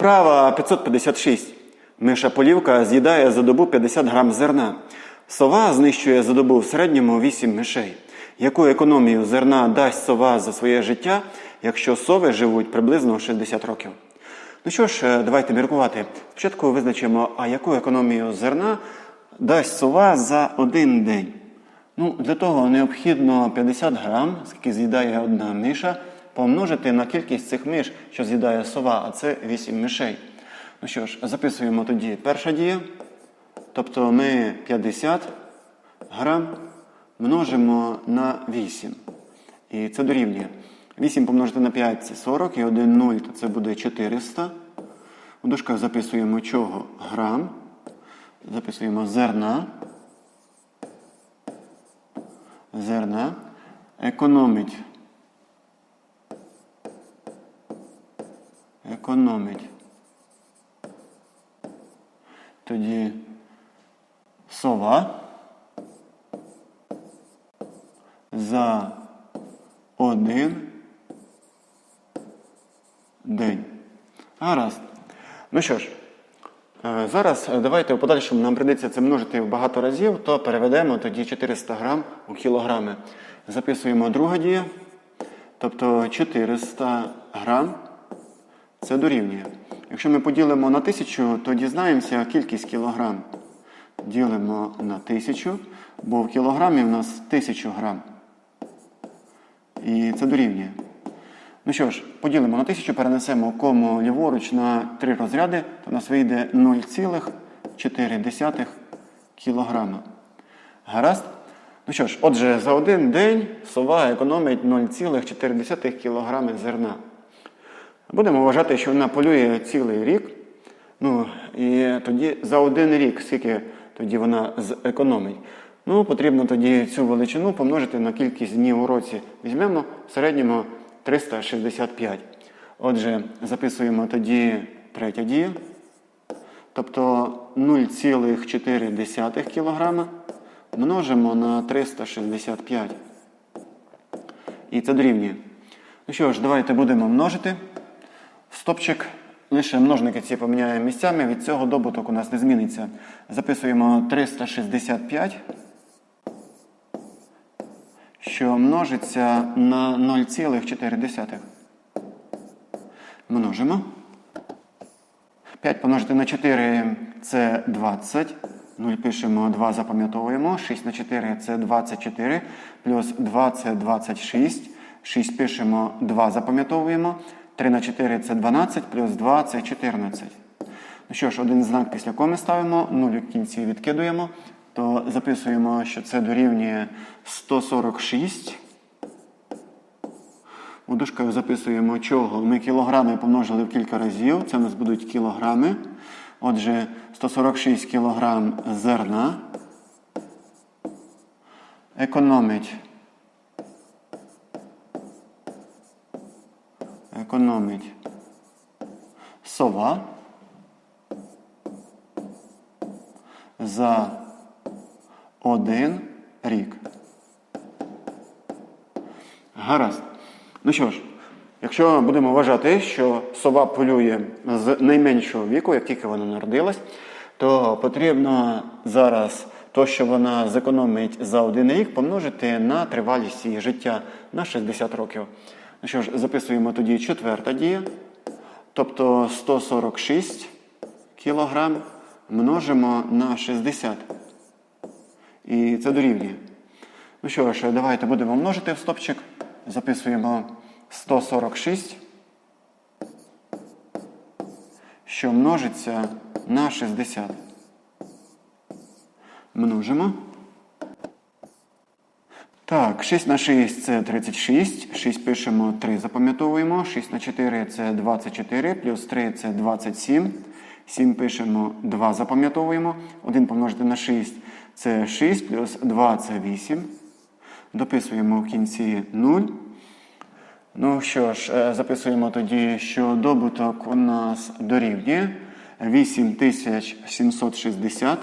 Вправа 556. Миша полівка з'їдає за добу 50 грам зерна. Сова знищує за добу в середньому 8 мишей. Яку економію зерна дасть сова за своє життя, якщо сови живуть приблизно 60 років? Ну що ж, е, давайте міркувати. Спочатку визначимо, а яку економію зерна дасть сова за один день. Ну, для того необхідно 50 грам, скільки з'їдає одна миша, помножити на кількість цих миш, що з'їдає сова, а це 8 мишей. Ну що ж, записуємо тоді перша дія. Тобто ми 50 грам множимо на 8. І це дорівнює. 8 помножити на 5 це 40, і 1 0, то це буде 400. У дужках записуємо чого? Грам. Записуємо зерна. Зерна. Економить. Економить. Тоді сова за один день. Гаразд. Ну що ж, е, зараз е, давайте у подальшому нам прийдеться це множити в багато разів, то переведемо тоді 400 грам у кілограми. Записуємо друга дія. Тобто 400 грам це дорівнює. Якщо ми поділимо на 1000, то дізнаємося кількість кілограм. Ділимо на 1000, бо в кілограмі в нас 1000 грам. І це дорівнює. Ну що ж, поділимо на 1000, перенесемо кому ліворуч на 3 розряди, то у нас вийде 0,4 кілограма. Гаразд? Ну що ж, отже, за один день сова економить 0,4 кілограми зерна. Будемо вважати, що вона полює цілий рік. Ну, і тоді за один рік, скільки тоді вона зекономить. Ну, потрібно тоді цю величину помножити на кількість днів у році. Візьмемо в середньому 365. Отже, записуємо тоді третя дія. Тобто 0,4 кг множимо на 365. І це дорівнює. Ну що ж, давайте будемо множити. Стопчик. Лише множники ці поміняємо місцями. Від цього добуток у нас не зміниться. Записуємо 365, що множиться на 0,4. Множимо. 5 помножити на 4 це 20. 0 пишемо, 2 запам'ятовуємо. 6 на 4 це 24. Плюс 2 це 26. 6 пишемо, 2 запам'ятовуємо. 3 на 4 це 12, плюс 2 це 14. Ну що ж, один знак після коми ставимо, 0 в кінці відкидуємо, то записуємо, що це дорівнює 146. У записуємо чого. Ми кілограми помножили в кілька разів. Це у нас будуть кілограми. Отже, 146 кілограм зерна. Економить сова за один рік. Гаразд. Ну що ж, якщо будемо вважати, що сова полює з найменшого віку, як тільки вона народилась, то потрібно зараз то, що вона зекономить за один рік, помножити на тривалість її життя на 60 років. Ну що ж, записуємо тоді четверта дія. Тобто 146 кілограм множимо на 60. І це дорівнює. Ну що ж, давайте будемо множити в стопчик. Записуємо 146, що множиться на 60. Множимо. Так, 6 на 6 це 36. 6 пишемо 3, запам'ятовуємо. 6 на 4 це 24, плюс 3 це 27. 7 пишемо 2, запам'ятовуємо. 1 помножити на 6 це 6, плюс 2 це 8. Дописуємо в кінці 0. Ну що ж, е, записуємо тоді, що добуток у нас дорівнює 8760.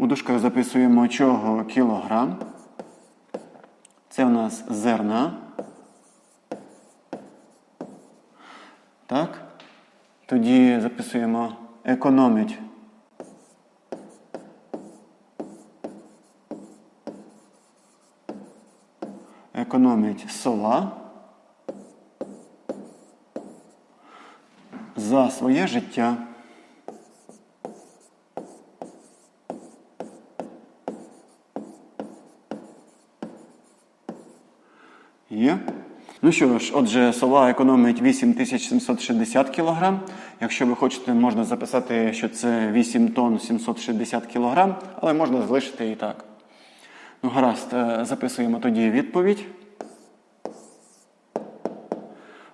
У дужках записуємо чого кілограм. Це у нас зерна. Так? Тоді записуємо економить. Економить сова за своє життя. Є. Ну що ж, отже, сова економить 8760 кг. Якщо ви хочете, можна записати, що це 8 тонн 760 кг, але можна залишити і так. Ну, гаразд, е, записуємо тоді відповідь.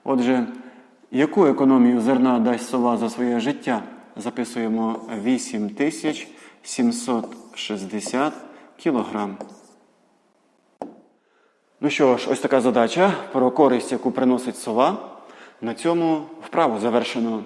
Отже, яку економію зерна дасть сова за своє життя? Записуємо 8760 кілограм. Ну що ж, ось така задача про користь, яку приносить сова. На цьому вправу завершено.